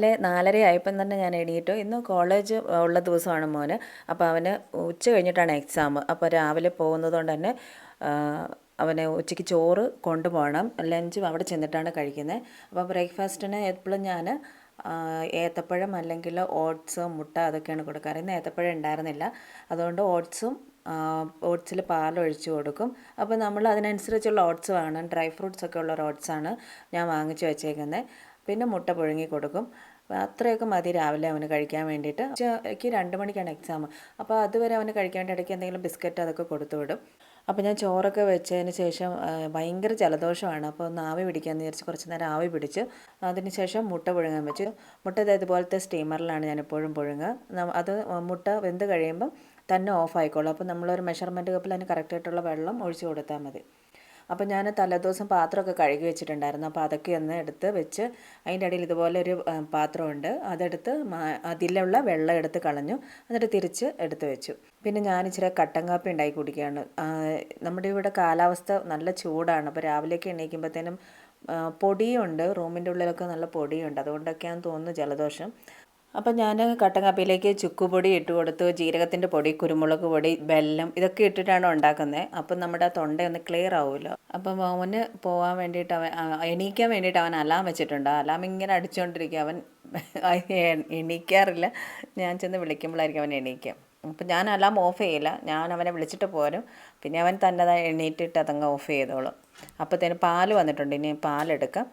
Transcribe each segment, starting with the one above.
രാവിലെ നാലര ആയപ്പം തന്നെ ഞാൻ എണീറ്റു. ഇന്ന് കോളേജ് ഉള്ള ദിവസമാണ് മോന്. അപ്പോൾ അവന് ഉച്ച കഴിഞ്ഞിട്ടാണ് എക്സാം. അപ്പോൾ രാവിലെ പോകുന്നത് കൊണ്ട് തന്നെ അവനെ ഉച്ചയ്ക്ക് ചോറ് കൊണ്ടുപോകണം. ലഞ്ചും അവിടെ ചെന്നിട്ടാണ് കഴിക്കുന്നത് അപ്പോൾ ബ്രേക്ക്ഫാസ്റ്റിന് എപ്പോഴും ഞാൻ ഏത്തപ്പഴം അല്ലെങ്കിൽ ഓട്സ് മുട്ട അതൊക്കെയാണ് കൊടുക്കാറ്. ഇന്ന് ഏത്തപ്പഴം ഉണ്ടായിരുന്നില്ല. അതുകൊണ്ട് ഓട്സും ഓട്സിൽ പാലൊഴിച്ച് കൊടുക്കും. അപ്പോൾ നമ്മൾ അതിനനുസരിച്ചുള്ള ഓട്സ് വേണം ഡ്രൈ ഫ്രൂട്ട്സ് ഒക്കെ ഉള്ള ഓട്സാണ് ഞാൻ വാങ്ങിച്ച് വെച്ചേക്കുന്നത് പിന്നെ മുട്ട പുഴുങ്ങി കൊടുക്കും. അത്രയൊക്കെ മതി രാവിലെ അവന് കഴിക്കാൻ വേണ്ടിയിട്ട്. ഉച്ചയ്ക്ക് രണ്ട് മണിക്കാണ് എക്സാം അപ്പോൾ അതുവരെ അവന് കഴിക്കാൻ വേണ്ടി ഇടയ്ക്ക് എന്തെങ്കിലും ബിസ്ക്കറ്റ് അതൊക്കെ കൊടുത്തു വിടും. അപ്പോൾ ഞാൻ ചോറൊക്കെ വെച്ചതിന് ശേഷം ഭയങ്കര ജലദോഷമാണ്. അപ്പോൾ ഒന്ന് ആവി പിടിക്കാമെന്ന് വിചാരിച്ച് കുറച്ച് നേരം ആവി പിടിച്ച് അതിന് ശേഷം മുട്ട പുഴുങ്ങാൻ വെച്ചു. മുട്ട ഇതുപോലത്തെ സ്റ്റീമറിലാണ് ഞാൻ എപ്പോഴും പുഴുങ്ങുക. അത് മുട്ട വെന്ത് കഴിയുമ്പം തന്നെ ഓഫ് ആയിക്കോളും. അപ്പോൾ നമ്മളൊരു മെഷർമെന്റ് കപ്പിൽ അതിന് കറക്റ്റായിട്ടുള്ള വെള്ളം ഒഴിച്ചു കൊടുത്താൽ മതി. അപ്പോൾ ഞാൻ തലേദിവസം പാത്രമൊക്കെ കഴുകി വെച്ചിട്ടുണ്ടായിരുന്നു. അപ്പോൾ അതൊക്കെ ഒന്ന് എടുത്ത് വെച്ച് അതിന്റെ ഇടയിൽ ഇതുപോലെ ഒരു പാത്രമുണ്ട്. അതെടുത്ത് അതിലുള്ള വെള്ളം എടുത്ത് കളഞ്ഞു. എന്നിട്ട് തിരിച്ച് എടുത്ത് വെച്ചു. പിന്നെ ഞാൻ ഇച്ചിരി കട്ടൻ കാപ്പി ഉണ്ടാക്കി കുടിക്കുകയാണ്. നമ്മുടെ ഇവിടെ കാലാവസ്ഥ നല്ല ചൂടാണ്. അപ്പോൾ രാവിലെയൊക്കെ എണീക്കുമ്പോഴത്തേനും പൊടിയുണ്ട്. റൂമിന്റെ ഉള്ളിലൊക്കെ നല്ല പൊടിയുണ്ട്. അതുകൊണ്ടൊക്കെയാണെന്ന് തോന്നുന്നു ജലദോഷം. അപ്പം ഞാൻ കട്ടൻ കാപ്പിയിലേക്ക് ചുക്കുപൊടി ഇട്ട് കൊടുത്തു ജീരകത്തിന്റെ പൊടി കുരുമുളക് പൊടി ബെല്ലം ഇതൊക്കെ ഇട്ടിട്ടാണ് ഉണ്ടാക്കുന്നത് അപ്പം നമ്മുടെ തൊണ്ട ഒന്ന് ക്ലിയർ ആവുമല്ലോ. അപ്പം മോന് പോകാൻ വേണ്ടിയിട്ട് അവൻ എണീക്കാൻ വേണ്ടിയിട്ട് അവൻ അലാം വെച്ചിട്ടുണ്ട്. അലാം ഇങ്ങനെ അടിച്ചുകൊണ്ടിരിക്കുക അവൻ എണീക്കാറില്ല. ഞാൻ ചെന്ന് വിളിക്കുമ്പോഴായിരിക്കും അവൻ എണീക്കുക. അപ്പം ഞാൻ അലാം ഓഫ് ചെയ്യില്ല. ഞാൻ അവനെ വിളിച്ചിട്ട് പോരും. പിന്നെ അവൻ തന്നെ എണീറ്റിട്ട് അതങ്ങ് ഓഫ് ചെയ്തോളും. അപ്പോഴത്തേന് പാൽ വന്നിട്ടുണ്ട്. ഇനി പാലെടുക്കാം.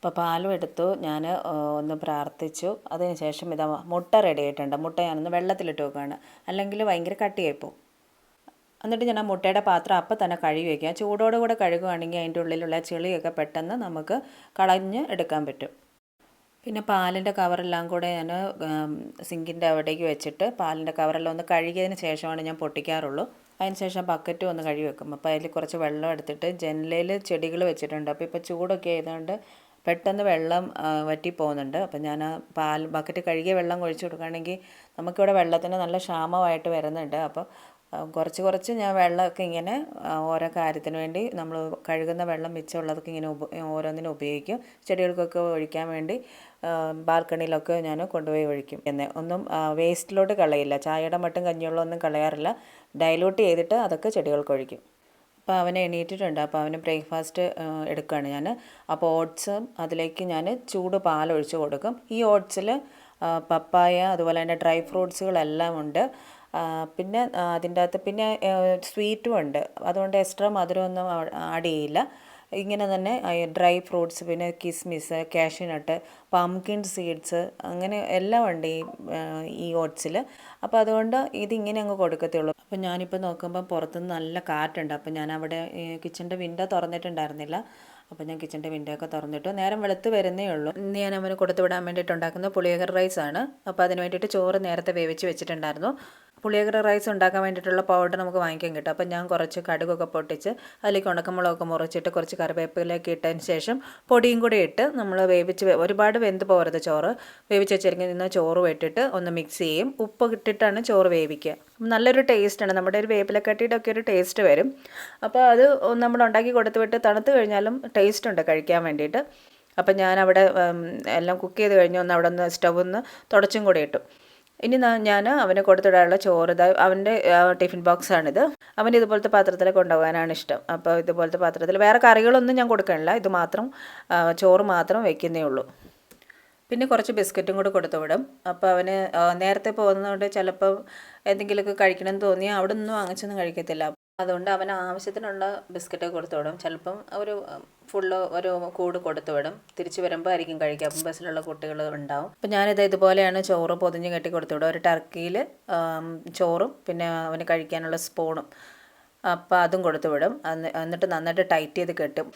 അപ്പോൾ പാലും എടുത്തു. ഞാൻ ഒന്ന് പ്രാർത്ഥിച്ചു. അതിന് ശേഷം ഇതാ മുട്ട റെഡി ആയിട്ടുണ്ട്. മുട്ട ഞാനൊന്ന് വെള്ളത്തിലിട്ട് വെക്കുകയാണ് അല്ലെങ്കിൽ ഭയങ്കര കട്ടിയായിപ്പോൾ എന്നിട്ട് ഞാൻ ആ മുട്ടയുടെ പാത്രം അപ്പം തന്നെ കഴുകി വയ്ക്കുക ചൂടോട് കൂടെ കഴുകുകയാണെങ്കിൽ അതിന്റെ ഉള്ളിലുള്ള ചെളിയൊക്കെ പെട്ടെന്ന് നമുക്ക് കളഞ്ഞ് എടുക്കാൻ പറ്റും. പിന്നെ പാലിന്റെ കവറെല്ലാം കൂടെ ഞാൻ സിങ്കിന്റെ അവിടേക്ക് വെച്ചിട്ട് പാലിന്റെ കവറെല്ലാം ഒന്ന് കഴുകിയതിന് ശേഷമാണ് ഞാൻ പൊട്ടിക്കാറുള്ളൂ. അതിന് ശേഷം ബക്കറ്റും ഒന്ന് കഴുകി വെക്കും. അപ്പോൾ അതിൽ കുറച്ച് വെള്ളം എടുത്തിട്ട് ജനലയിൽ ചെടികൾ വെച്ചിട്ടുണ്ട്. അപ്പോൾ ഇപ്പോൾ ചൂടൊക്കെ ആയതുകൊണ്ട് പെട്ടെന്ന് വെള്ളം ആ, വറ്റി പോകുന്നുണ്ട് അപ്പം ഞാൻ ആ പാൽ ബക്കറ്റ് കഴുകിയ വെള്ളം ഒഴിച്ചു കൊടുക്കുകയാണെങ്കിൽ നമുക്കിവിടെ വെള്ളത്തിന് നല്ല ക്ഷാമമായിട്ട് വരുന്നുണ്ട്. അപ്പോൾ കുറച്ച് കുറച്ച് ഞാൻ വെള്ളമൊക്കെ ഇങ്ങനെ ഓരോ കാര്യത്തിന് വേണ്ടി നമ്മൾ കഴുകുന്ന വെള്ളം മിച്ചമുള്ളതൊക്കെ ഇങ്ങനെ ഉപ ഓരോന്നിനും ഉപയോഗിക്കും. ചെടികൾക്കൊക്കെ ഒഴിക്കാൻ വേണ്ടി ബാൽക്കണിയിലൊക്കെ ഞാൻ കൊണ്ടുപോയി ഒഴിക്കും എന്നെ. ഒന്നും വേസ്റ്റിലോട്ട് കളയില്ല. ചായയുടെ മട്ടും കഞ്ഞിവെള്ളം ഒന്നും കളയാറില്ല. ഡൈലൂട്ട് ചെയ്തിട്ട് അതൊക്കെ ചെടികൾക്ക് ഒഴിക്കും. അപ്പോൾ അവൻ എണീറ്റിട്ടുണ്ട്. അപ്പോൾ അവന് ബ്രേക്ക്ഫാസ്റ്റ് എടുക്കുകയാണ് ഞാൻ. അപ്പോൾ ഓട്സും അതിലേക്ക് ഞാൻ ചൂട് പാലൊഴിച്ച് കൊടുക്കും. ഈ ഓട്സിൽ പപ്പായ അതുപോലെ തന്നെ ഡ്രൈ ഫ്രൂട്ട്സുകളെല്ലാം ഉണ്ട്. പിന്നെ അതിന്റെ അകത്ത് പിന്നെ സ്വീറ്റും ഉണ്ട്. അതുകൊണ്ട് എക്സ്ട്രാ മധുരമൊന്നും ആഡ് ചെയ്യില്ല. ഇങ്ങനെ തന്നെ ഡ്രൈ ഫ്രൂട്ട്സ് പിന്നെ കിസ്മിസ് കാഷ്യൂനട്ട് പംകിൻ സീഡ്സ് അങ്ങനെ എല്ലാം ഉണ്ട് ഈ ഈ ഓട്സിൽ. അപ്പോൾ അതുകൊണ്ട് ഇതിങ്ങനെ അങ്ങ് കൊടുക്കത്തുള്ളൂ അപ്പോൾ ഞാനിപ്പോൾ നോക്കുമ്പോൾ പുറത്തുനിന്ന് നല്ല കാറ്റുണ്ട്. അപ്പോൾ ഞാൻ അവിടെ കിച്ചന്റെ വിൻഡോ തുറന്നിട്ടുണ്ടായിരുന്നില്ല. അപ്പോൾ ഞാൻ കിച്ചന്റെ വിൻഡോ ഒക്കെ തുറന്നിട്ടു. നേരം വെളുത്ത് വരുന്നേ ഉള്ളൂ. ഇന്ന് ഞാൻ അവന് കൊടുത്തു വിടാൻ വേണ്ടിയിട്ട് ഉണ്ടാക്കുന്ന പുളിയകർ റൈസാണ്. അപ്പോൾ അതിന് വേണ്ടിയിട്ട് ചോറ് നേരത്തെ വേവിച്ച് വെച്ചിട്ടുണ്ടായിരുന്നു. പുളിയകർ റൈസ് ഉണ്ടാക്കാൻ വേണ്ടിയിട്ടുള്ള പൗഡർ നമുക്ക് വാങ്ങിക്കാൻ കിട്ടും. അപ്പം ഞാൻ കുറച്ച് കടുകൊക്കെ പൊട്ടിച്ച് അതിലേക്ക് ഉണക്കമുളകൊക്കെ മുറിച്ചിട്ട് കുറച്ച് കറിവേപ്പിലേക്ക് ഇട്ടതിന് ശേഷം പൊടിയും കൂടി ഇട്ട് നമ്മൾ വേവിച്ച് ഒരുപാട് വെന്ത് പോകരുത് ചോറ്. വേവിച്ച് വെച്ചിരിക്കുന്ന ചോറ് വെട്ടിട്ട് ഒന്ന് മിക്സ് ചെയ്യും. ഉപ്പ് ഇട്ടിട്ടാണ് ചോറ് വേവിക്കുക. നല്ലൊരു ടേസ്റ്റാണ് നമ്മുടെ ഒരു വേപ്പിലക്കട്ടിയുടെ ഒക്കെ ഒരു ടേസ്റ്റ് വരും. അപ്പോൾ അത് നമ്മൾ ഉണ്ടാക്കി കൊടുത്ത് വിട്ട് തണുത്ത് കഴിഞ്ഞാലും ടേസ്റ്റ് ഉണ്ട് കഴിക്കാൻ വേണ്ടിയിട്ട്. അപ്പം ഞാൻ അവിടെ എല്ലാം കുക്ക് ചെയ്ത് കഴിഞ്ഞ് ഒന്ന് അവിടെ ഒന്ന് സ്റ്റവ് ഒന്ന് തുടച്ചും കൂടി ഇട്ടു. ഇനി ഞാൻ അവന് കൊടുത്തിടാനുള്ള ചോറ് അവന്റെ ടിഫിൻ ബോക്സാണിത് അവൻ ഇതുപോലത്തെ പാത്രത്തിൽ കൊണ്ടുപോകാനാണ് ഇഷ്ടം. അപ്പോൾ ഇതുപോലത്തെ പാത്രത്തിൽ വേറെ കറികളൊന്നും ഞാൻ കൊടുക്കണില്ല. ഇത് മാത്രം ചോറ് മാത്രം വെക്കുന്നേ ഉള്ളൂ. പിന്നെ കുറച്ച് ബിസ്ക്കറ്റും കൂടെ കൊടുത്തു വിടും. അപ്പോൾ അവന് നേരത്തെ പോകുന്നതുകൊണ്ട് ചിലപ്പോൾ എന്തെങ്കിലുമൊക്കെ കഴിക്കണമെന്ന് തോന്നിയാൽ അവിടെ ഒന്നും വാങ്ങിച്ചൊന്നും കഴിക്കത്തില്ല. അതുകൊണ്ട് അവന് ആവശ്യത്തിനുള്ള ബിസ്ക്കറ്റ് കൊടുത്തു വിടും. ചിലപ്പം ഒരു ഫുള്ള് ഒരു കൂട് കൊടുത്തു വിടും. തിരിച്ച് വരുമ്പോൾ ആയിരിക്കും കഴിക്കുക. അപ്പം ബസ്സിലുള്ള കുട്ടികൾ ഉണ്ടാവും. അപ്പം ഞാനിത് ഇതുപോലെയാണ് ചോറ് പൊതിഞ്ഞ് കെട്ടി കൊടുത്തു വിടും ഒരു ടർക്കിയിൽ ചോറും പിന്നെ അവന് കഴിക്കാനുള്ള സ്പൂണും അപ്പോൾ അതും കൊടുത്തു വിടും. എന്നിട്ട് നന്നായിട്ട് ടൈറ്റ് ചെയ്ത് കെട്ടും.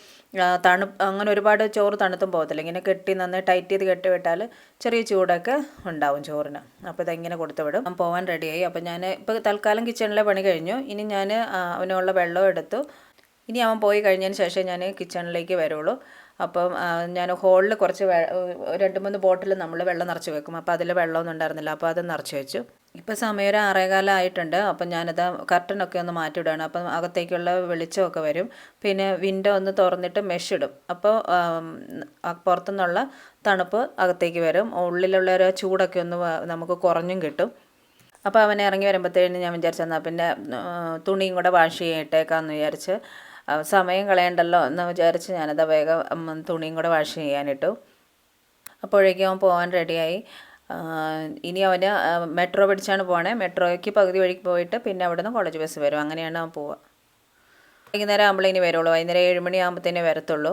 തണു അങ്ങനെ ഒരുപാട് ചോറ് തണുത്തും പോകത്തില്ല. ഇങ്ങനെ കെട്ടി നന്നായി ടൈറ്റ് ചെയ്ത് കെട്ടി വിട്ടാൽ ചെറിയ ചൂടൊക്കെ ഉണ്ടാവും ചോറിന്. അപ്പോൾ ഇതെങ്ങനെ കൊടുത്തു വിടും. പോകാൻ റെഡിയായി അപ്പോൾ ഞാൻ ഇപ്പോൾ തൽക്കാലം കിച്ചണിലെ പണി കഴിഞ്ഞു. ഇനി ഞാൻ അവനുള്ള വെള്ളം എടുത്തു. ഇനി അവൻ പോയി കഴിഞ്ഞതിന് ശേഷം ഞാൻ കിച്ചണിലേക്ക് വരുള്ളൂ. അപ്പം ഞാൻ ഹോളിൽ കുറച്ച് രണ്ട് മൂന്ന് ബോട്ടിൽ നമ്മൾ വെള്ളം നിറച്ച് വെക്കും. അപ്പോൾ അതിൽ വെള്ളമൊന്നും ഉണ്ടായിരുന്നില്ല. അപ്പോൾ അത് നിറച്ച് വെച്ചു. ഇപ്പോൾ സമയം ഒരു ആറേകാലം ആയിട്ടുണ്ട്. അപ്പം ഞാനത് കർട്ടനൊക്കെ ഒന്ന് മാറ്റിയിടുകയാണ് അപ്പം അകത്തേക്കുള്ള വെളിച്ചമൊക്കെ വരും. പിന്നെ വിൻഡോ ഒന്ന് തുറന്നിട്ട് മെഷ് ഇടും. അപ്പോൾ പുറത്തുനിന്നുള്ള തണുപ്പ് അകത്തേക്ക് വരും. ഉള്ളിലുള്ള ഒരു ചൂടൊക്കെ ഒന്ന് നമുക്ക് കുറഞ്ഞും കിട്ടും. അപ്പോൾ അവൻ ഇറങ്ങി വരുമ്പോഴത്തേന് ഞാൻ വിചാരിച്ചു പിന്നെ തുണിയും കൂടെ വാഷ് ചെയ്യട്ടേക്കാന്ന് വിചാരിച്ച് സമയം കളയണ്ടല്ലോ എന്ന് വിചാരിച്ച് ഞാനത് വേഗം തുണിയും കൂടെ വാഷ് ചെയ്യാനിട്ടു. അപ്പോഴേക്കും അവൻ പോകാൻ റെഡിയായി ഇനി അവന് മെട്രോ പിടിച്ചാണ് പോകണേ മെട്രോയ്ക്ക് പകുതി വഴിക്ക് പോയിട്ട് പിന്നെ അവിടുന്ന് കോളേജ് ബസ് വരും. അങ്ങനെയാണ് അവൻ പോവുക വൈകുന്നേരം ആകുമ്പോൾ ഇനി വരുള്ളൂ. വൈകുന്നേരം ഏഴ് മണി ആകുമ്പോഴത്തേനേ വരത്തുള്ളൂ.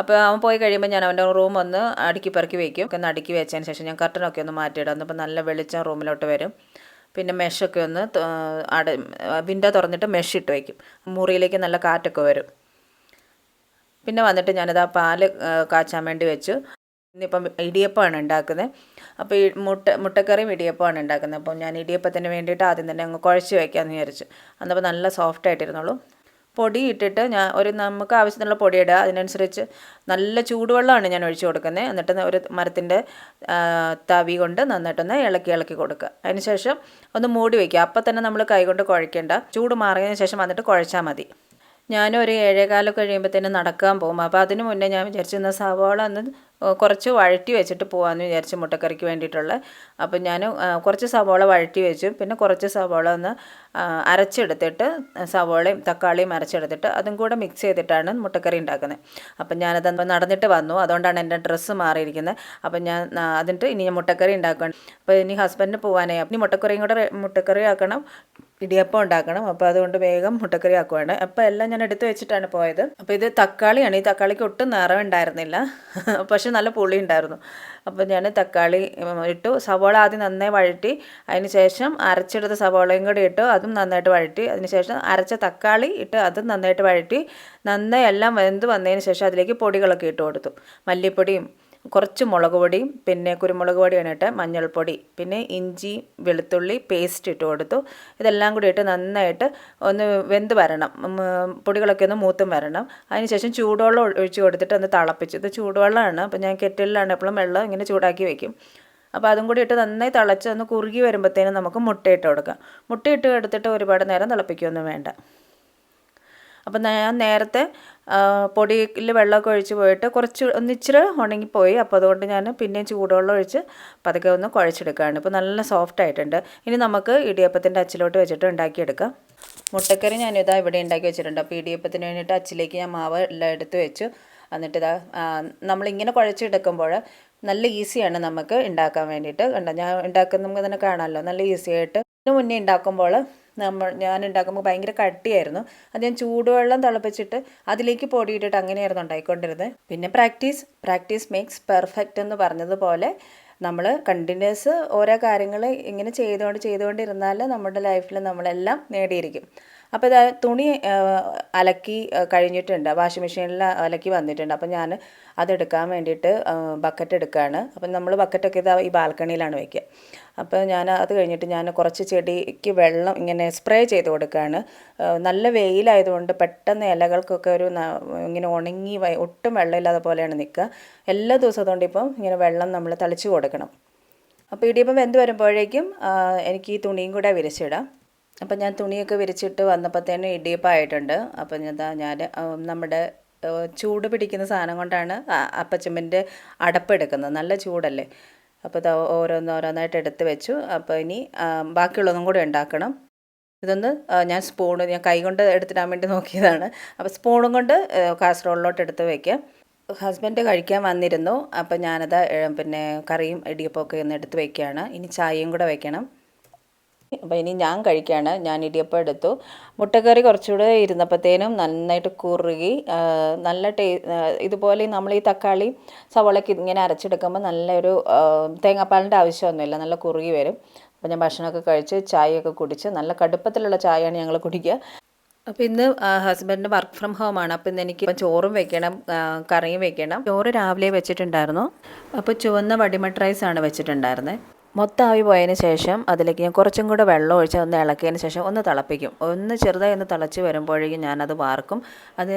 അപ്പോൾ അവൻ പോയി കഴിയുമ്പോൾ ഞാൻ അവന്റെ റൂം ഒന്ന് അടുക്കി പെറുക്കി വയ്ക്കും ഒന്ന് അടുക്കി വെച്ചതിന് ശേഷം ഞാൻ കർട്ടനൊക്കെ ഒന്ന് മാറ്റിയിടും. എന്നിപ്പോൾ നല്ല വെളിച്ചം റൂമിലോട്ട് വരും. പിന്നെ മെഷൊക്കെ ഒന്ന് അട വിൻഡോ തുറന്നിട്ട് മെഷ് ഇട്ട് വയ്ക്കും. മുറിയിലേക്ക് നല്ല കാറ്റൊക്കെ വരും. പിന്നെ വന്നിട്ട് ഞാനത് ആ പാൽ കാച്ചാൻ വേണ്ടി വെച്ചു. ഇന്നിപ്പം ഇടിയപ്പമാണ് ഉണ്ടാക്കുന്നത് അപ്പോൾ ഈ മുട്ട മുട്ടക്കറിയും ഇടിയപ്പമാണ് ഉണ്ടാക്കുന്നത് അപ്പം ഞാൻ ഇടിയപ്പത്തിന് വേണ്ടിയിട്ട് ആദ്യം തന്നെ അങ്ങ് കുഴച്ച് വയ്ക്കാമെന്ന് വിചാരിച്ചു. അന്നപ്പോൾ നല്ല സോഫ്റ്റ് ആയിട്ടിരുന്നുള്ളൂ പൊടി ഇട്ടിട്ട് ഞാൻ ഒരു നമുക്ക് ആവശ്യത്തിനുള്ള പൊടി ഇടുക അതിനനുസരിച്ച് നല്ല ചൂടുവെള്ളമാണ് ഞാൻ ഒഴിച്ചു കൊടുക്കുന്നത്. എന്നിട്ട് ഒരു മരത്തിന്റെ തവി കൊണ്ട് നന്നായിട്ടൊന്ന് ഇളക്കി ഇളക്കി കൊടുക്കുക. അതിനുശേഷം ഒന്ന് മൂടി വയ്ക്കുക അപ്പം തന്നെ നമ്മൾ കൈകൊണ്ട് കുഴക്കേണ്ട. ചൂട് മാറിയതിന് ശേഷം വന്നിട്ട് കുഴച്ചാൽ മതി. ഞാനും ഒരു ഏഴേകാലം കഴിയുമ്പോഴത്തേനും നടക്കാൻ പോകും. അപ്പോൾ അതിന് മുന്നേ ഞാൻ വിചാരിച്ചിരുന്ന സവാള ഒന്ന് കുറച്ച് വഴറ്റി വെച്ചിട്ട് പോകാമെന്ന് വിചാരിച്ചു മുട്ടക്കറിക്ക് വേണ്ടിയിട്ടുള്ള. അപ്പം ഞാൻ കുറച്ച് സവാള വഴറ്റി വെച്ചു. പിന്നെ കുറച്ച് സവാള ഒന്ന് അരച്ചെടുത്തിട്ട് സവോളയും തക്കാളിയും അരച്ചെടുത്തിട്ട് അതും കൂടെ മിക്സ് ചെയ്തിട്ടാണ് മുട്ടക്കറി ഉണ്ടാക്കുന്നത്. അപ്പം ഞാനത് നടന്നിട്ട് വന്നു. അതുകൊണ്ടാണ് എന്റെ ഡ്രസ്സ് മാറിയിരിക്കുന്നത്. അപ്പം ഞാൻ അതിന്റെ ഇനി ഞാൻ മുട്ടക്കറി ഉണ്ടാക്കണം. അപ്പോൾ ഇനി ഹസ്ബൻഡിന് പോകാനായി ഇനി മുട്ടക്കറിയും കൂടെ മുട്ടക്കറി ആക്കണം. ഇടിയപ്പം ഉണ്ടാക്കണം. അപ്പോൾ അതുകൊണ്ട് വേഗം മുട്ടക്കറി ആക്കുവാണ്. അപ്പോൾ എല്ലാം ഞാൻ എടുത്തു വെച്ചിട്ടാണ് പോയത്. അപ്പോൾ ഇത് തക്കാളിയാണ്. ഈ തക്കാളിക്ക് ഒട്ടും നിറം ഉണ്ടായിരുന്നില്ല പക്ഷെ നല്ല പുളി ഉണ്ടായിരുന്നു അപ്പോൾ ഞാൻ തക്കാളി ഇട്ടു. സവോള ആദ്യം നന്നായി വഴറ്റി അതിന് ശേഷം അരച്ചെടുത്ത സവോളയും കൂടി ഇട്ടു അതും നന്നായിട്ട് വഴറ്റി. അതിന് ശേഷം അരച്ച തക്കാളി ഇട്ട് അതും നന്നായിട്ട് വഴറ്റി നന്നായി എല്ലാം വെന്ത് വന്നതിന് ശേഷം അതിലേക്ക് പൊടികളൊക്കെ ഇട്ട് കൊടുത്തു. മല്ലിപ്പൊടിയും കുറച്ച് മുളക് പൊടിയും പിന്നെ കുരുമുളക് പൊടിയാണ് ഇട്ട് മഞ്ഞൾപ്പൊടി പിന്നെ ഇഞ്ചി വെളുത്തുള്ളി പേസ്റ്റ് ഇട്ട് കൊടുത്തു. ഇതെല്ലാം കൂടി ഇട്ട് നന്നായിട്ട് ഒന്ന് വെന്ത് വരണം. പൊടികളൊക്കെ ഒന്ന് മൂത്തും വരണം. അതിനുശേഷം ചൂടുവെള്ളം ഒഴി- ഒഴിച്ച് കൊടുത്തിട്ട് ഒന്ന് തിളപ്പിച്ചു. ഇത് ചൂടുവെള്ളമാണ്. അപ്പോൾ ഞാൻ കെറ്റിലാണ് എപ്പോഴും വെള്ളം ഇങ്ങനെ ചൂടാക്കി വെക്കും. അപ്പോൾ അതും കൂടി ഇട്ട് നന്നായി തിളച്ച് ഒന്ന് കുറുകി വരുമ്പോഴത്തേനും നമുക്ക് മുട്ടയിട്ട് കൊടുക്കാം. മുട്ടയിട്ട് എടുത്തിട്ട് ഒരുപാട് നേരം തിളപ്പിക്കുകയൊന്നും വേണ്ട. അപ്പം ഞാൻ നേരത്തെ പൊടിയിൽ വെള്ളമൊക്കെ ഒഴിച്ച് പോയിട്ട് കുറച്ച് ഒന്നിച്ചിരി ഉണങ്ങിപ്പോയി. അപ്പോൾ അതുകൊണ്ട് ഞാൻ പിന്നെയും ചൂടുവെള്ളം ഒഴിച്ച് പതുക്കെ ഒന്ന് കുഴച്ചെടുക്കുകയാണ്. ഇപ്പോൾ നല്ല സോഫ്റ്റ് ആയിട്ടുണ്ട്. ഇനി നമുക്ക് ഇടിയപ്പത്തിന്റെ അച്ചിലോട്ട് വെച്ചിട്ട് ഉണ്ടാക്കിയെടുക്കാം. മുട്ടക്കറി ഞാനിതാ ഇവിടെ ഉണ്ടാക്കി വെച്ചിട്ടുണ്ട്. അപ്പോൾ ഇടിയപ്പത്തിന് വേണ്ടിയിട്ട് അച്ചിലേക്ക് ഞാൻ മാവ് എല്ലാം എടുത്ത് വെച്ചു. എന്നിട്ട് ഇതാ ആ, നമ്മളിങ്ങനെ കുഴച്ചെടുക്കുമ്പോൾ നല്ല ഈസിയാണ് നമുക്ക് ഉണ്ടാക്കാൻ വേണ്ടിയിട്ട്. കണ്ടോ? ഞാൻ ഉണ്ടാക്കുന്ന നമുക്ക് തന്നെ കാണാമല്ലോ. നല്ല ഈസിയായിട്ട്. ഇതിന് മുന്നേ ഉണ്ടാക്കുമ്പോൾ നമ്മൾ ഞാൻ ഉണ്ടാക്കുമ്പോൾ ഭയങ്കര കട്ടിയായിരുന്നു. അത് ഞാൻ ചൂടുവെള്ളം തിളപ്പിച്ചിട്ട് അതിലേക്ക് പൊടിയിട്ടിട്ട് അങ്ങനെയായിരുന്നു ഉണ്ടായിക്കൊണ്ടിരുന്നത്. പിന്നെ പ്രാക്ടീസ് പ്രാക്ടീസ് മേക്സ് പെർഫെക്റ്റ് എന്ന് പറഞ്ഞതുപോലെ നമ്മൾ കണ്ടിന്യൂസ് ഓരോ കാര്യങ്ങൾ ഇങ്ങനെ ചെയ്തുകൊണ്ട് ചെയ്തുകൊണ്ടിരുന്നാൽ നമ്മുടെ ലൈഫിൽ നമ്മളെല്ലാം നേടിയിരിക്കും. അപ്പോൾ ഇത് തുണി അലക്കി കഴിഞ്ഞിട്ടുണ്ട്. വാഷിംഗ് മെഷീനിൽ അലക്കി വന്നിട്ടുണ്ട്. അപ്പോൾ ഞാൻ അതെടുക്കാൻ വേണ്ടിയിട്ട് ബക്കറ്റ് എടുക്കുകയാണ് അപ്പം നമ്മൾ ബക്കറ്റൊക്കെ ഇത് ഈ ബാൽക്കണിയിലാണ് വയ്ക്കുക അപ്പോൾ ഞാൻ അത് കഴിഞ്ഞിട്ട് ഞാൻ കുറച്ച് ചെടിക്ക് വെള്ളം ഇങ്ങനെ സ്പ്രേ ചെയ്ത് കൊടുക്കുകയാണ് നല്ല വെയിലായതുകൊണ്ട് പെട്ടെന്ന് ഇലകൾക്കൊക്കെ ഒരു ഇങ്ങനെ ഉണങ്ങി ഒട്ടും വെള്ളമില്ലാതെ പോലെയാണ് നിൽക്കുക എല്ലാ ദിവസവും അതുകൊണ്ട് ഇപ്പം ഇങ്ങനെ വെള്ളം നമ്മൾ തളിച്ച് കൊടുക്കണം. അപ്പോൾ ഇടിയപ്പം വെന്ത് വരുമ്പോഴേക്കും എനിക്ക് ഈ തുണിയും കൂടെ വിരിച്ചിടാം. അപ്പം ഞാൻ തുണിയൊക്കെ വിരിച്ചിട്ട് വന്നപ്പോഴത്തേനും ഇടിയപ്പം ആയിട്ടുണ്ട് അപ്പം ഞാൻ ഞാൻ നമ്മുടെ ചൂട് പിടിക്കുന്ന സാധനം കൊണ്ടാണ് അപ്പച്ചമ്മന്റെ അടപ്പെടുക്കുന്നത് നല്ല ചൂടല്ലേ? അപ്പോൾ ഓരോന്നോരോന്നായിട്ട് എടുത്ത് വെച്ചു. അപ്പോൾ ഇനി ബാക്കിയുള്ളതും കൂടി ഉണ്ടാക്കണം. ഇതൊന്ന് ഞാൻ സ്പൂൺ ഞാൻ കൈ കൊണ്ട് എടുത്തിടാൻ വേണ്ടി നോക്കിയതാണ്. അപ്പോൾ സ്പൂണും കൊണ്ട് കാസറോളിലോട്ട് എടുത്ത് വയ്ക്കാം ഹസ്ബൻഡ് കഴിക്കാൻ വന്നിരുന്നു. അപ്പോൾ ഞാനത് പിന്നെ കറിയും ഇടിയപ്പമൊക്കെ ഒന്ന് എടുത്ത് വയ്ക്കുകയാണ് ഇനി ചായയും കൂടെ വയ്ക്കണം അപ്പോൾ ഇനി ഞാൻ കഴിക്കുകയാണ് ഞാൻ ഇടിയപ്പം എടുത്തു. മുട്ടക്കറി കുറച്ചുകൂടെ ഇരുന്നപ്പോഴത്തേനും നന്നായിട്ട് കുറുകി നല്ല ടേ ഇതുപോലെ നമ്മൾ ഈ തക്കാളി സവോളയ്ക്ക് ഇങ്ങനെ അരച്ചെടുക്കുമ്പോൾ നല്ലൊരു തേങ്ങാപ്പാലിന്റെ ആവശ്യമൊന്നുമില്ല. നല്ല കുറുകി വരും. അപ്പോൾ ഞാൻ ഭക്ഷണമൊക്കെ കഴിച്ച് ചായയൊക്കെ കുടിച്ച് നല്ല കടുപ്പത്തിലുള്ള ചായയാണ് ഞങ്ങൾ കുടിക്കുക. അപ്പോൾ ഇന്ന് ഹസ്ബൻഡ് വർക്ക് ഫ്രം ഹോം ആണ്. അപ്പോൾ ഇന്ന് എനിക്ക് ചോറും വെക്കണം കറിയും വെക്കണം. ചോറ് രാവിലെ വെച്ചിട്ടുണ്ടായിരുന്നു. അപ്പോൾ ചുവന്ന വടിമട്ട് റൈസ് ആണ് വെച്ചിട്ടുണ്ടായിരുന്നത് മൊത്തം ആവി പോയതിന് ശേഷം അതിലേക്ക് ഞാൻ കുറച്ചും കൂടെ വെള്ളം ഒഴിച്ച് ഒന്ന് ഇളക്കിയതിന് ശേഷം ഒന്ന് തിളപ്പിക്കും. ഒന്ന് ചെറുതായി ഒന്ന് തിളച്ച് വരുമ്പോഴേക്കും ഞാനത് വാർക്കും. അത്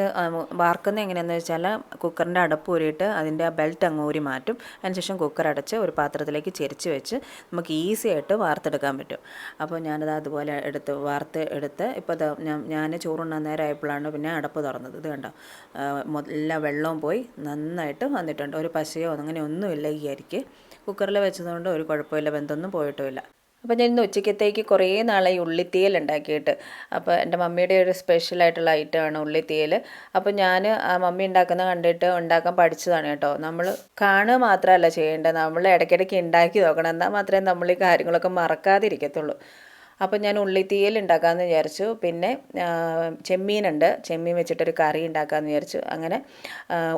വാർക്കുന്നത് എങ്ങനെയാണെന്ന് വെച്ചാൽ കുക്കറിന്റെ അടപ്പ് ഊരിയിട്ട് അതിന്റെ ആ ബെൽറ്റ് അങ്ങ് ഊരി മാറ്റും. അതിനുശേഷം കുക്കർ അടച്ച് ഒരു പാത്രത്തിലേക്ക് ചെരിച്ച് വെച്ച് നമുക്ക് ഈസി ആയിട്ട് വാർത്തെടുക്കാൻ പറ്റും. അപ്പോൾ ഞാനത് അതുപോലെ എടുത്ത് വാർത്ത് എടുത്ത് ഇപ്പോൾ ഞാൻ ഞാൻ ചോറുണ്ണാൻ നേരം ആയപ്പോഴാണ് പിന്നെ അടപ്പ് തുറന്നത്. ഇത് കണ്ടോ? എല്ലാ വെള്ളവും പോയി നന്നായിട്ട് വന്നിട്ടുണ്ട്. ഒരു പശയോ അങ്ങനെ ഒന്നുമില്ല ഈ അരിക്ക്. കുക്കറിൽ വെച്ചതുകൊണ്ട് ഒരു കുഴപ്പമില്ല ബന്ധമൊന്നും പോയിട്ടുമില്ല. അപ്പോൾ ഞാൻ ഇന്ന് ഉച്ചക്കത്തേക്ക് കുറേ നാളായി ഉള്ളിത്തീയൽ ഉണ്ടാക്കിയിട്ട്. അപ്പോൾ എന്റെ മമ്മിയുടെ ഒരു സ്പെഷ്യലായിട്ടുള്ള ഐറ്റമാണ് ഉള്ളിത്തീയൽ. അപ്പോൾ ഞാൻ ആ മമ്മി ഉണ്ടാക്കുന്ന കണ്ടിട്ട് ഉണ്ടാക്കാൻ പഠിച്ചതാണ് കേട്ടോ. നമ്മൾ കാണുക മാത്രമല്ല ചെയ്യേണ്ടത്. നമ്മൾ ഇടയ്ക്കിടയ്ക്ക് ഉണ്ടാക്കി നോക്കണം. എന്നാൽ മാത്രമേ നമ്മൾ ഈ കാര്യങ്ങളൊക്കെ മറക്കാതിരിക്കത്തുള്ളൂ. അപ്പോൾ ഞാൻ ഉള്ളിത്തീയൽ ഉണ്ടാക്കാമെന്ന് വിചാരിച്ചു. പിന്നെ ചെമ്മീനുണ്ട്. ചെമ്മീൻ വെച്ചിട്ടൊരു കറി ഉണ്ടാക്കാമെന്ന് വിചാരിച്ചു. അങ്ങനെ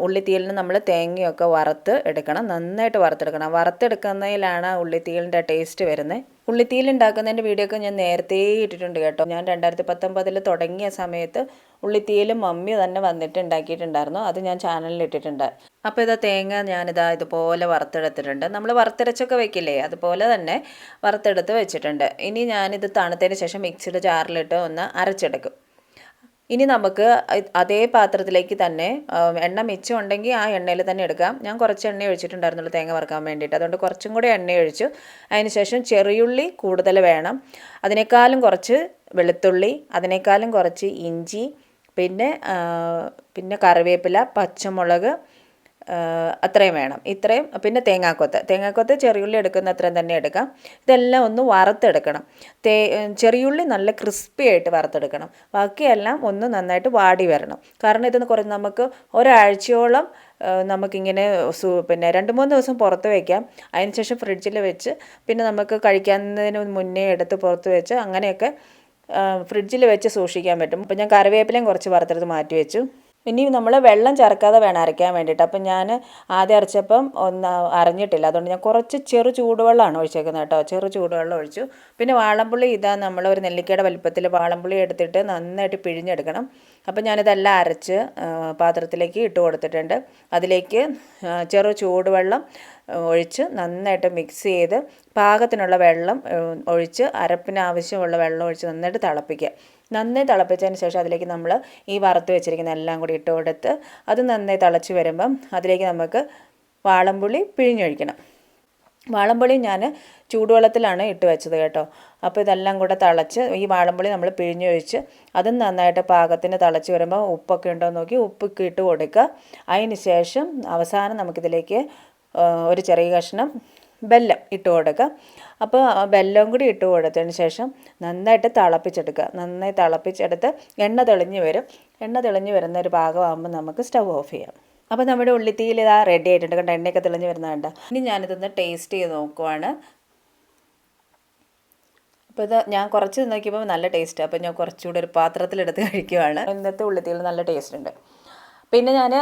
ഉള്ളിത്തീയലിന് നമ്മൾ തേങ്ങയൊക്കെ വറുത്ത് എടുക്കണം. നന്നായിട്ട് വറുത്തെടുക്കണം. വറുത്തെടുക്കുന്നതിലാണ് ഉള്ളിത്തീയലിന്റെ ടേസ്റ്റ് വരുന്നത്. ഉള്ളിത്തീയിൽ ഉണ്ടാക്കുന്നതിന്റെ വീഡിയോ ഒക്കെ ഞാൻ നേരത്തെ ഇട്ടിട്ടുണ്ട് കേട്ടോ. ഞാൻ രണ്ടായിരത്തി പത്തൊമ്പതിൽ തുടങ്ങിയ സമയത്ത് ഉള്ളിത്തീയിലും മമ്മി തന്നെ വന്നിട്ട് ഉണ്ടാക്കിയിട്ടുണ്ടായിരുന്നു. അത് ഞാൻ ചാനലിൽ ഇട്ടിട്ടുണ്ട്. അപ്പോൾ ഇതാ തേങ്ങ ഞാനിതാ ഇതുപോലെ വറുത്തെടുത്തിട്ടുണ്ട്. നമ്മൾ വറുത്തരച്ചൊക്കെ വെക്കില്ലേ? അതുപോലെ തന്നെ വറുത്തെടുത്ത് വെച്ചിട്ടുണ്ട്. ഇനി ഞാനിത് തണുത്തതിന് ശേഷം മിക്സിയുടെ ജാറിലിട്ട് ഒന്ന് അരച്ചെടുക്കും. ഇനി നമുക്ക് അതേ പാത്രത്തിലേക്ക് തന്നെ എണ്ണ മിച്ചം ഉണ്ടെങ്കിൽ ആ എണ്ണയിൽ തന്നെ എടുക്കാം. ഞാൻ കുറച്ച് എണ്ണ ഒഴിച്ചിട്ടുണ്ടായിരുന്നുള്ളൂ തേങ്ങ വറുക്കാൻ വേണ്ടിയിട്ട്. അതുകൊണ്ട് കുറച്ചും കൂടി എണ്ണ ഒഴിച്ചു. അതിനുശേഷം ചെറിയുള്ളി കൂടുതൽ വേണം. അതിനേക്കാളും കുറച്ച് വെളുത്തുള്ളി അതിനേക്കാളും കുറച്ച് ഇഞ്ചി പിന്നെ പിന്നെ കറിവേപ്പില പച്ചമുളക് അത്രയും വേണം. ഇത്രയും പിന്നെ തേങ്ങാക്കൊത്ത്. തേങ്ങാക്കൊത്ത് ചെറിയുള്ളി എടുക്കുന്ന അത്രയും തന്നെ എടുക്കാം. ഇതെല്ലാം ഒന്ന് വറുത്തെടുക്കണം. തേ ചെറിയുള്ളി നല്ല ക്രിസ്പി ആയിട്ട് വറുത്തെടുക്കണം. ബാക്കിയെല്ലാം ഒന്ന് നന്നായിട്ട് വാടി വരണം. കാരണം ഇതൊന്ന് കുറച്ച് നമുക്ക് ഒരാഴ്ചയോളം നമുക്കിങ്ങനെ സു പിന്നെ രണ്ട് മൂന്ന് ദിവസം പുറത്ത് വയ്ക്കാം അതിനുശേഷം ഫ്രിഡ്ജിൽ വെച്ച് പിന്നെ നമുക്ക് കഴിക്കുന്നതിന് മുന്നേ എടുത്ത് പുറത്ത് വെച്ച് അങ്ങനെയൊക്കെ ഫ്രിഡ്ജിൽ വെച്ച് സൂക്ഷിക്കാൻ പറ്റും. അപ്പോൾ ഞാൻ കറിവേപ്പിലയും കുറച്ച് വറുത്തെടുത്ത് മാറ്റി വെച്ചു. ഇനി നമ്മൾ വെള്ളം ചേർക്കാതെ വേണം അരയ്ക്കാൻ വേണ്ടിയിട്ട്. അപ്പം ഞാൻ ആദ്യം അരച്ചപ്പം ഒന്ന് അറിഞ്ഞിട്ടില്ല. അതുകൊണ്ട് ഞാൻ കുറച്ച് ചെറു ചൂടുവെള്ളമാണ് ഒഴിച്ചേക്കുന്നത് കേട്ടോ. ചെറു ചൂടുവെള്ളം ഒഴിച്ചു. പിന്നെ വാളംപുള്ളി ഇതാ നമ്മൾ ഒരു നെല്ലിക്കയുടെ വലിപ്പത്തിൽ വാളംപുള്ളി എടുത്തിട്ട് നന്നായിട്ട് പിഴിഞ്ഞെടുക്കണം. അപ്പം ഞാനിതെല്ലാം അരച്ച് പാത്രത്തിലേക്ക് ഇട്ട് കൊടുത്തിട്ടുണ്ട്. അതിലേക്ക് ചെറു ചൂടുവെള്ളം ഒഴിച്ച് നന്നായിട്ട് മിക്സ് ചെയ്ത് പാകത്തിനുള്ള വെള്ളം ഒഴിച്ച് അരപ്പിന് ആവശ്യമുള്ള വെള്ളം ഒഴിച്ച് നന്നായിട്ട് തിളപ്പിക്കുക. നന്നായി തിളപ്പിച്ചതിന് ശേഷം അതിലേക്ക് നമ്മൾ ഈ വറുത്ത് വെച്ചിരിക്കുന്ന എല്ലാം കൂടി ഇട്ട് കൊടുത്ത് അത് നന്നായി തിളച്ച് വരുമ്പം അതിലേക്ക് നമുക്ക് വാളംപുളി പിഴിഞ്ഞൊഴിക്കണം. വാളംപുളി ഞാൻ ചൂടുവെള്ളത്തിലാണ് ഇട്ട് വെച്ചത് കേട്ടോ. അപ്പോൾ ഇതെല്ലാം കൂടെ തിളച്ച് ഈ വാളംപുളി നമ്മൾ പിഴിഞ്ഞൊഴിച്ച് അതും നന്നായിട്ട് പാകത്തിന് തിളച്ച് വരുമ്പോൾ ഉപ്പൊക്കെ ഉണ്ടോ നോക്കി ഉപ്പൊക്കെ ഇട്ട് കൊടുക്കുക. അതിന് ശേഷം അവസാനം നമുക്കിതിലേക്ക് ഒരു ചെറിയ കഷ്ണം ബെല്ലം ഇട്ട് കൊടുക്കുക. അപ്പോൾ ബെല്ലം കൂടി ഇട്ട് കൊടുത്തതിന് ശേഷം നന്നായിട്ട് തിളപ്പിച്ചെടുക്കുക. നന്നായി തിളപ്പിച്ചെടുത്ത് എണ്ണ തെളിഞ്ഞ് വരും. എണ്ണ തെളിഞ്ഞ് വരുന്ന ഒരു ഭാഗമാകുമ്പോൾ നമുക്ക് സ്റ്റവ് ഓഫ് ചെയ്യാം. അപ്പോൾ നമ്മുടെ ഉള്ളിത്തീയിൽ ഇതാ റെഡി ആയിട്ടുണ്ട് കണ്ട? എണ്ണയൊക്കെ തെളിഞ്ഞ് വരുന്നതുണ്ട് ഇനി ഞാനിതൊന്ന് ടേസ്റ്റ് ചെയ്ത് നോക്കുവാണ്. അപ്പോൾ ഇത് ഞാൻ കുറച്ച് നോക്കിയപ്പോൾ നല്ല ടേസ്റ്റ് അപ്പോൾ ഞാൻ കുറച്ചുകൂടി ഒരു പാത്രത്തിലെടുത്ത് കഴിക്കുവാണ്. ഇന്നത്തെ ഉള്ളിത്തീയിൽ നല്ല ടേസ്റ്റ് ഉണ്ട്. പിന്നെ ഞാൻ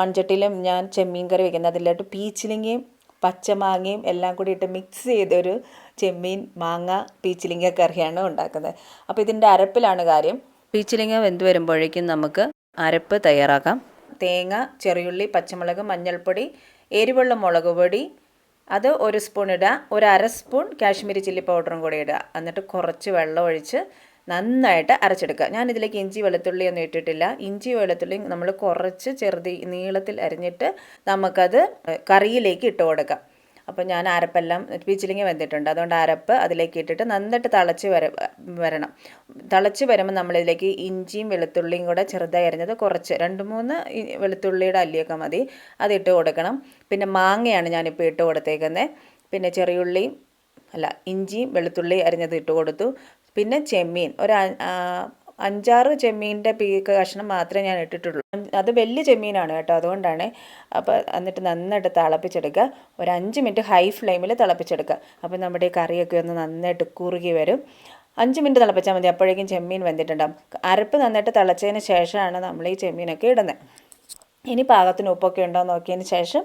മൺചട്ടിയിലും ഞാൻ ചെമ്മീൻ കറി വെക്കുന്നത്. അതിലായിട്ട് പീച്ചിലിങ്ങയും പച്ചമാങ്ങയും എല്ലാം കൂടി ഇട്ട് മിക്സ് ചെയ്തൊരു ചെമ്മീൻ മാങ്ങ പീച്ചിലിങ്ങ കറിയാണ് ഉണ്ടാക്കുന്നത്. അപ്പോൾ ഇതിന്റെ അരപ്പിലാണ് കാര്യം. പീച്ചിലിങ്ങ വെന്ത് വരുമ്പോഴേക്കും നമുക്ക് അരപ്പ് തയ്യാറാക്കാം. തേങ്ങ ചെറിയുള്ളി പച്ചമുളക് മഞ്ഞൾപ്പൊടി എരിവുള്ള മുളക് പൊടി. അത് ഒരു സ്പൂൺ ഇടുക ഒരു അര സ്പൂൺ കാശ്മീരി ചില്ലി പൗഡറും കൂടി ഇടുക എന്നിട്ട് കുറച്ച് വെള്ളം ഒഴിച്ച് നന്നായിട്ട് അരച്ചെടുക്കുക. ഞാൻ ഇതിലേക്ക് ഇഞ്ചി വെളുത്തുള്ളി ഒന്നും ഇട്ടിട്ടില്ല. ഇഞ്ചി വെളുത്തുള്ളി നമ്മൾ കുറച്ച് ചെറുതി നീളത്തിൽ അരിഞ്ഞിട്ട് നമുക്കത് കറിയിലേക്ക് ഇട്ട് കൊടുക്കാം. അപ്പോൾ ഞാൻ അരപ്പെല്ലാം പീച്ചിലിങ്ങ വെന്തിട്ടുണ്ട്. അതുകൊണ്ട് അരപ്പ് അതിലേക്ക് ഇട്ടിട്ട് നന്നായിട്ട് തിളച്ച് വര വരണം. തിളച്ച് വരുമ്പോൾ നമ്മളിതിലേക്ക് ഇഞ്ചിയും വെളുത്തുള്ളിയും കൂടെ ചെറുതായി അരിഞ്ഞത് കുറച്ച് രണ്ട് മൂന്ന് വെളുത്തുള്ളിയുടെ അല്ലിയൊക്കെ മതി. അത് ഇട്ട് കൊടുക്കണം. പിന്നെ മാങ്ങയാണ് ഞാനിപ്പോൾ ഇട്ട് കൊടുത്തേക്കുന്നത് പിന്നെ ചെറിയുള്ളിയും അല്ല ഇഞ്ചിയും വെളുത്തുള്ളി അരിഞ്ഞത് ഇട്ട് കൊടുത്തു. പിന്നെ ചെമ്മീൻ ഒരു അഞ്ചാറ് ചെമ്മീന്റെ പീക്ക് കഷ്ണം മാത്രമേ ഞാൻ ഇട്ടിട്ടുള്ളൂ. അത് വലിയ ചെമ്മീനാണ് കേട്ടോ അതുകൊണ്ടാണ് അപ്പോൾ എന്നിട്ട് നന്നായിട്ട് തിളപ്പിച്ചെടുക്കുക. ഒരു അഞ്ച് മിനിറ്റ് ഹൈ ഫ്ലെയിമിൽ തിളപ്പിച്ചെടുക്കുക. അപ്പോൾ നമ്മുടെ കറിയൊക്കെ ഒന്ന് നന്നായിട്ട് കുറുകി വരും. അഞ്ച് മിനിറ്റ് തിളപ്പിച്ചാൽ മതി അപ്പോഴേക്കും ചെമ്മീൻ വെന്തിട്ടുണ്ടാകും അരപ്പ് നന്നായിട്ട് തിളച്ചതിന് ശേഷമാണ് നമ്മൾ ഈ ചെമ്മീനൊക്കെ ഇടുന്നത്. ഇനി പാകത്തിന് ഉപ്പൊക്കെ ഉണ്ടോ നോക്കിയതിന് ശേഷം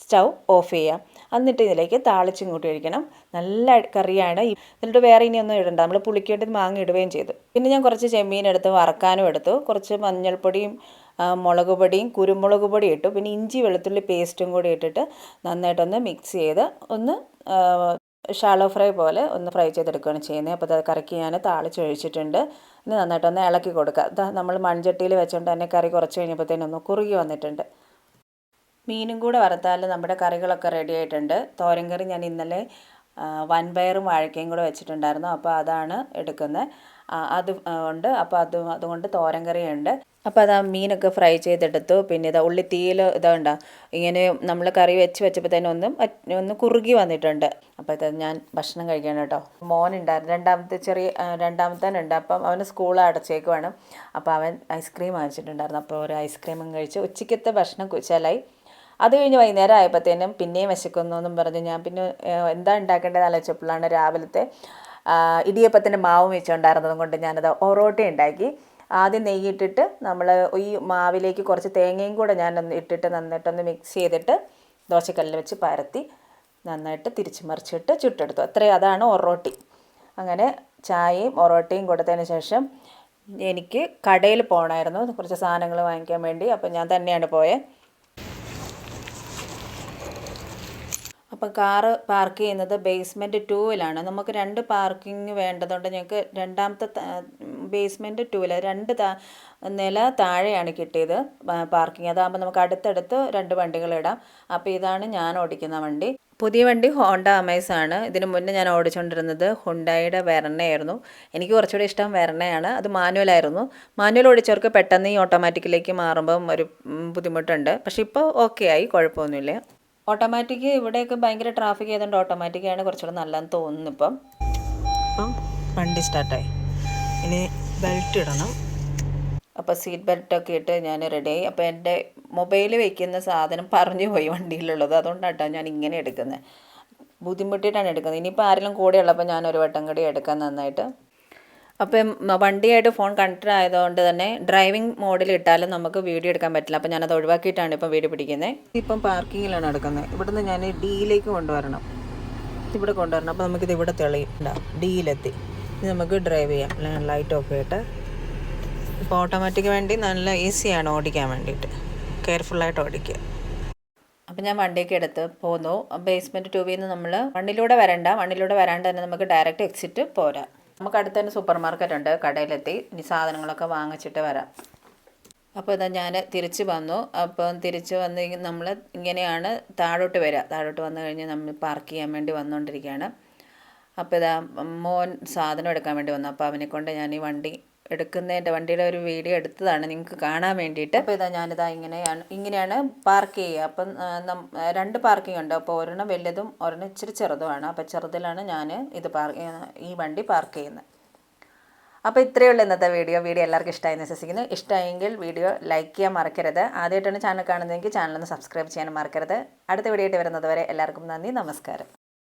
സ്റ്റൗ ഓഫ് ചെയ്യാം എന്നിട്ട് ഇതിലേക്ക് താളിച്ചും കൂട്ടി ഒഴിക്കണം. നല്ല കറിയാണ്. എന്നിട്ട് വേറെ ഇനിയൊന്നും ഇടണ്ട. നമ്മൾ പുളിക്കേട്ട് മാങ്ങ ഇടുകയും ചെയ്തു. പിന്നെ ഞാൻ കുറച്ച് ചെമ്മീൻ എടുത്ത് വറക്കാനും എടുത്തു. കുറച്ച് മഞ്ഞൾപ്പൊടിയും മുളക് പൊടിയും കുരുമുളക് പൊടി ഇട്ടു. പിന്നെ ഇഞ്ചി വെളുത്തുള്ളി പേസ്റ്റും കൂടി ഇട്ടിട്ട് നന്നായിട്ടൊന്ന് മിക്സ് ചെയ്ത് ഒന്ന് ഷാലോ ഫ്രൈ പോലെ ഒന്ന് ഫ്രൈ ചെയ്തെടുക്കുകയാണ് ചെയ്യുന്നത്. അപ്പോൾ അത് കറിക്ക് ഞാൻ താളിച്ചൊഴിച്ചിട്ടുണ്ട് ഇനി നന്നായിട്ടൊന്ന് ഇളക്കി കൊടുക്കുക. നമ്മൾ മൺചട്ടിയിൽ വെച്ചുകൊണ്ട് തന്നെ കറി കുറച്ച് കഴിഞ്ഞപ്പോഴത്തേനൊന്ന് കുറുകി വന്നിട്ടുണ്ട്. മീനും കൂടെ വറുത്താൽ നമ്മുടെ കറികളൊക്കെ റെഡി ആയിട്ടുണ്ട്. തോരൻ കറി ഞാൻ ഇന്നലെ വൻപയറും വാഴക്കയും കൂടെ വെച്ചിട്ടുണ്ടായിരുന്നു. അപ്പോൾ അതാണ് എടുക്കുന്നത്. അത് ഉണ്ട്. അപ്പോൾ അത് അതുകൊണ്ട് തോരൻ കറിയുണ്ട്. അപ്പോൾ അത് ആ മീനൊക്കെ ഫ്രൈ ചെയ്തെടുത്തു. പിന്നെ ഇതാ ഉള്ളിത്തീയിൽ ഇതുണ്ട ഇങ്ങനെ നമ്മൾ കറി വെച്ച് വെച്ചപ്പോൾ തന്നെ ഒന്ന് ഒന്ന് കുറുകി വന്നിട്ടുണ്ട്. അപ്പോൾ ഇത് ഞാൻ ഭക്ഷണം കഴിക്കണം കേട്ടോ. മോനുണ്ടായിരുന്നു. രണ്ടാമത്തെ ചെറിയ രണ്ടാമത്തെ രണ്ടാമത്തേനുണ്ട്. അപ്പം അവന് സ്കൂൾ അടച്ചേക്കുവാണ് അപ്പോൾ അവൻ ഐസ്ക്രീം വാങ്ങിച്ചിട്ടുണ്ടായിരുന്നു. അപ്പോൾ ഒരു ഐസ്ക്രീമും കഴിച്ച് ഉച്ചയ്ക്കത്തെ ഭക്ഷണം കുശലായി. അത് കഴിഞ്ഞ് വൈകുന്നേരം ആയപ്പോഴത്തേനും പിന്നെയും വിശക്കുന്നു എന്നും പറഞ്ഞ്. ഞാൻ പിന്നെ എന്താ ഉണ്ടാക്കേണ്ടത് ആലോചിച്ചപ്പോഴാണ് രാവിലത്തെ ഇടിയപ്പത്തിന്റെ മാവ് വെച്ചുണ്ടായിരുന്നതും കൊണ്ട് ഞാനത് ഒറോട്ടി ഉണ്ടാക്കി. ആദ്യം നെയ്യിട്ടിട്ട് നമ്മൾ ഈ മാവിലേക്ക് കുറച്ച് തേങ്ങയും കൂടെ ഞാൻ ഇട്ടിട്ട് നന്നായിട്ടൊന്ന് മിക്സ് ചെയ്തിട്ട് ദോശക്കല്ലിൽ വെച്ച് പരത്തി നന്നായിട്ട് തിരിച്ച് മറിച്ചിട്ട് ചുട്ടെടുത്തു. അത്രയും അതാണ് ഒറോട്ടി അങ്ങനെ ചായയും ഒറോട്ടയും കൊടുത്തതിന് ശേഷം എനിക്ക് കടയിൽ പോകണമായിരുന്നു. കുറച്ച് സാധനങ്ങൾ വാങ്ങിക്കാൻ വേണ്ടി. അപ്പോൾ ഞാൻ തന്നെയാണ് പോയത് അപ്പോൾ കാറ് പാർക്ക് ചെയ്യുന്നത് ബേസ്മെന്റ് ടൂവിലാണ് നമുക്ക് രണ്ട് പാർക്കിംഗ് വേണ്ടതുകൊണ്ട് ഞങ്ങൾക്ക് രണ്ടാമത്തെ ബേസ്മെന്റ് ടൂവിൽ രണ്ട് നില താഴെയാണ് കിട്ടിയത് പാർക്കിംഗ് അതാകുമ്പോൾ നമുക്ക് അടുത്തടുത്ത് രണ്ട് വണ്ടികൾ ഇടാം. അപ്പോൾ ഇതാണ് ഞാൻ ഓടിക്കുന്ന വണ്ടി. പുതിയ വണ്ടി ഹോണ്ട അമേസ് ആണ്. ഇതിന് മുന്നേ ഞാൻ ഓടിച്ചുകൊണ്ടിരുന്നത് ഹുണ്ടായുടെ വെർണയായിരുന്നു എനിക്ക് കുറച്ചുകൂടി ഇഷ്ടം വെർണയാണ് അത് മാനുവലായിരുന്നു മാനുവൽ ഓടിച്ചവർക്ക് പെട്ടെന്ന് ഈ ഓട്ടോമാറ്റിക്കിലേക്ക് മാറുമ്പം ഒരു ബുദ്ധിമുട്ടുണ്ട്. പക്ഷേ ഇപ്പോൾ ഓക്കെ ആയി. കുഴപ്പമൊന്നുമില്ല. ഓട്ടോമാറ്റിക് ഇവിടെയൊക്കെ ഭയങ്കര ട്രാഫിക് ആയതുകൊണ്ട് ഓട്ടോമാറ്റിക്കാണ് കുറച്ചുകൂടെ നല്ലതെന്ന് തോന്നുന്നു ഇപ്പം. അപ്പം വണ്ടി സ്റ്റാർട്ടായി ഇനി ബെൽറ്റ് ഇടണം. അപ്പോൾ സീറ്റ് ബെൽറ്റൊക്കെ ഇട്ട് ഞാൻ റെഡിയായി അപ്പോൾ എന്റെ മൊബൈൽ വയ്ക്കുന്ന സാധനം പറഞ്ഞു പോയി വണ്ടിയിലുള്ളത്. അതുകൊണ്ടാണ് ഞാൻ ഇങ്ങനെ എടുക്കുന്നത് ബുദ്ധിമുട്ടിയിട്ടാണ് എടുക്കുന്നത്. ഇനിയിപ്പോൾ ആരെങ്കിലും കൂടെ ഉള്ളപ്പോൾ ഞാൻ ഒരു വട്ടം കൂടി എടുക്കാൻ നന്നായിട്ട്. അപ്പം വണ്ടിയായിട്ട് ഫോൺ കണക്റ്റഡ് ആയതുകൊണ്ട് തന്നെ ഡ്രൈവിംഗ് മോഡിൽ ഇട്ടാലും നമുക്ക് വീഡിയോ എടുക്കാൻ പറ്റില്ല. അപ്പം ഞാനത് ഒഴിവാക്കിയിട്ടാണ് ഇപ്പം വീഡിയോ പിടിക്കുന്നത് ഇപ്പം പാർക്കിങ്ങിലാണ് എടുക്കുന്നത് ഇവിടുന്ന് ഞാൻ ഡിയിലേക്ക് കൊണ്ടുവരണം. ഇവിടെ കൊണ്ടുവരണം. അപ്പോൾ നമുക്കിത് ഇവിടെ തെളിയില്ല ഡിയിലെത്തി. ഇത് നമുക്ക് ഡ്രൈവ് ചെയ്യാം. ലൈറ്റ് ഓഫ് ചെയ്തിട്ട് ഇപ്പോൾ ഓട്ടോമാറ്റിക് വേണ്ടി നല്ല ഈസിയാണ് ഓടിക്കാൻ വേണ്ടിയിട്ട്. കെയർഫുള്ളായിട്ട് ഓടിക്കുക. അപ്പം ഞാൻ വണ്ടിയൊക്കെ എടുത്ത് പോന്നു. ബേസ്മെന്റ് ട്യൂബിൽ നിന്ന് നമ്മൾ വണ്ടിയിലൂടെ വരണ്ട. വണ്ടിയിലൂടെ വരാണ്ട് തന്നെ നമുക്ക് ഡയറക്റ്റ് എക്സിറ്റ് പോരാം. നമുക്ക് അടുത്ത് തന്നെ സൂപ്പർ മാർക്കറ്റ് ഉണ്ട് കടയിലെത്തി ഇനി സാധനങ്ങളൊക്കെ വാങ്ങിച്ചിട്ട് വരാം. അപ്പോൾ ഇതാ ഞാൻ തിരിച്ച് വന്നു. അപ്പം തിരിച്ച് വന്ന് നമ്മൾ ഇങ്ങനെയാണ് താഴോട്ട് വരിക താഴോട്ട് വന്നു കഴിഞ്ഞ് നമ്മൾ പാർക്ക് ചെയ്യാൻ വേണ്ടി വന്നുകൊണ്ടിരിക്കുകയാണ്. അപ്പോൾ ഇതാ മോൻ സാധനം എടുക്കാൻ വേണ്ടി വന്നു. അപ്പോൾ അവനെ കൊണ്ട് ഞാൻ ഈ വണ്ടി എടുക്കുന്നതിന്റെ വണ്ടിയുടെ ഒരു വീഡിയോ എടുത്തതാണ് നിങ്ങൾക്ക് കാണാൻ വേണ്ടിയിട്ട്. അപ്പോൾ ഇതാ ഞാനിതാ ഇങ്ങനെയാണ് ഇങ്ങനെയാണ് പാർക്ക് ചെയ്യുക. അപ്പം രണ്ട് പാർക്കിംഗ് ഉണ്ട്. അപ്പോൾ ഒരെണ്ണം വലുതും ഒരെണ്ണം ഇച്ചിരി ചെറുതുമാണ്. അപ്പോൾ ചെറുതിലാണ് ഞാൻ ഇത് പാർക്ക് ഈ വണ്ടി പാർക്ക് ചെയ്യുന്നത്. അപ്പോൾ ഇത്രയേ ഉള്ളൂ ഇന്നത്തെ വീഡിയോ. വീഡിയോ എല്ലാവർക്കും ഇഷ്ടമായി വിശ്വസിക്കുന്നു. ഇഷ്ടമായെങ്കിൽ വീഡിയോ ലൈക്ക് ചെയ്യാൻ മറക്കരുത്. ആദ്യമായിട്ടാണ് ചാനൽ കാണുന്നതെങ്കിൽ ചാനലൊന്ന് സബ്സ്ക്രൈബ് ചെയ്യാൻ മറക്കരുത്. അടുത്ത വീഡിയോ ആയിട്ട് വരുന്നത് വരെ എല്ലാവർക്കും നന്ദി. നമസ്കാരം.